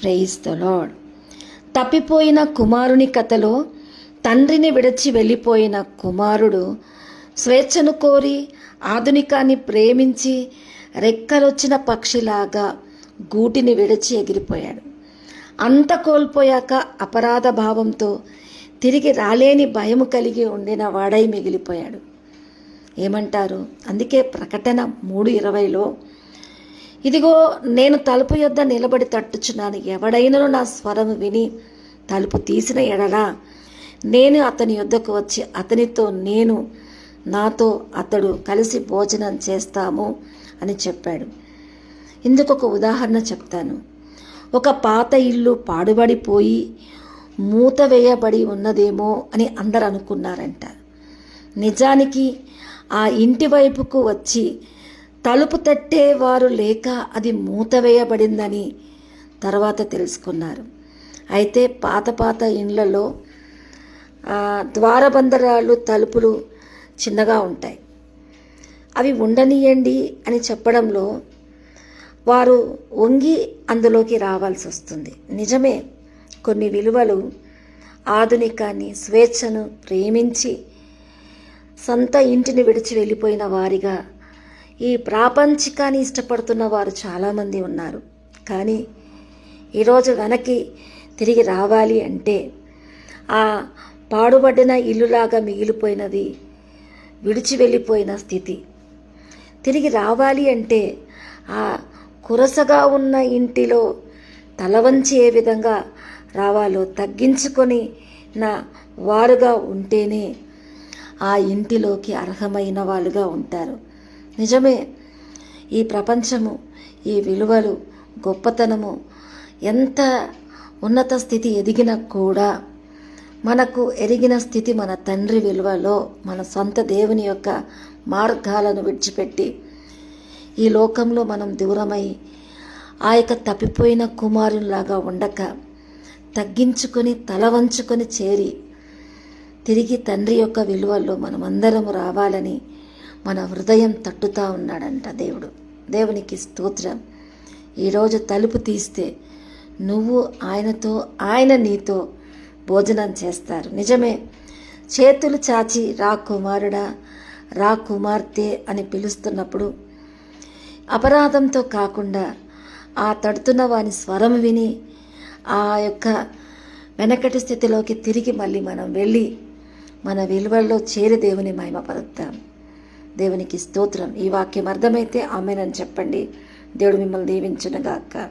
Praise the lord తప్పిపోయిన కుమారుని కథలో తండ్రిని విడచి వెళ్ళిపోయిన కుమారుడు స్వేచ్ఛను కోరి ఆధునికాన్ని ప్రేమించి రెక్కలొచ్చిన పక్షిలాగా గూటిని విడిచి ఎగిరిపోయాడు. అంత కోల్పోయాక అపరాధ భావంతో తిరిగి రాలేని భయం కలిగి ఉండిన వాడై మిగిలిపోయాడు. ఏమంటారు? అందుకే ప్రకటన మూడు ఇరవైలో ఇదిగో నేను తలుపు యొద్ద నిలబడి తట్టుచున్నాను. ఎవడైనను నా స్వరము విని తలుపు తీసిన ఎడలా నేను అతని యొద్దకు వచ్చి అతనితో నేను నాతో అతడు కలిసి భోజనం చేస్తాము అని చెప్పాడు. ఇందుకు ఒక ఉదాహరణ చెప్తాను. ఒక పాత ఇల్లు పాడుబడిపోయి మూత వేయబడి ఉన్నదేమో అని అందరు అనుకున్నారంట నిజానికి ఆ ఇంటి వైపుకు వచ్చి తలుపు తట్టేవారు లేక అది మూత వేయబడిందని తర్వాత తెలుసుకున్నారు. అయితే పాత పాత ఇండ్లలో ద్వారబంధరాలు తలుపులు చిన్నగా ఉంటాయి. అవి ఉండనియండి అని చెప్పడంలో వారు వంగి అందులోకి రావాల్సి వస్తుంది. నిజమే కొన్ని విలువలు ఆధునికాన్ని స్వేచ్ఛను ప్రేమించి సొంత ఇంటిని విడిచి వెళ్ళిపోయిన వారిగా ఈ ప్రాపంచికాన్ని ఇష్టపడుతున్న వారు చాలామంది ఉన్నారు. కానీ ఈరోజు వెనక్కి తిరిగి రావాలి అంటే ఆ పాడుబడిన ఇల్లులాగా మిగిలిపోయినది విడిచి వెళ్ళిపోయిన స్థితి. తిరిగి రావాలి అంటే ఆ కురసగా ఉన్న ఇంటిలో తలవంచి ఏ విధంగా రావాలో తగ్గించుకొని నా వారుగా ఉంటేనే ఆ ఇంటిలోకి అర్హమైన వాళ్ళుగా ఉంటారు. నిజమే. ఈ ప్రపంచము ఈ విలువలు గొప్పతనము ఎంత ఉన్నత స్థితి ఎదిగినా కూడా మనకు ఎరిగిన స్థితి మన తండ్రి విలువలో మన సొంత దేవుని యొక్క మార్గాలను విడిచిపెట్టి ఈ లోకంలో మనం దూరమై ఆ యొక్క తప్పిపోయిన కుమారునిలాగా ఉండక తగ్గించుకొని తల వంచుకొని చేరి తిరిగి తండ్రి యొక్క విలువల్లో మనమందరము రావాలని మన హృదయం తట్టుతా ఉన్నాడంట దేవుడు. దేవునికి స్తోత్రం. ఈరోజు తలుపు తీస్తే నువ్వు ఆయనతో ఆయన నీతో భోజనం చేస్తారు. నిజమే చేతులు చాచి రా కుమారుడా రా కుమార్తె అని పిలుస్తున్నప్పుడు అపరాధంతో కాకుండా ఆ తడుతున్న వాని స్వరం విని ఆ యొక్క వెనకటి స్థితిలోకి తిరిగి మళ్ళీ మనం వెళ్ళి మన విలువల్లో చేరి దేవుని మహిమపరుద్దాం. దేవునికి స్తోత్రం. ఈ వాక్యం అర్థమైతే ఆమెనని చెప్పండి. దేవుడు మిమ్మల్ని దీవించునుగాక.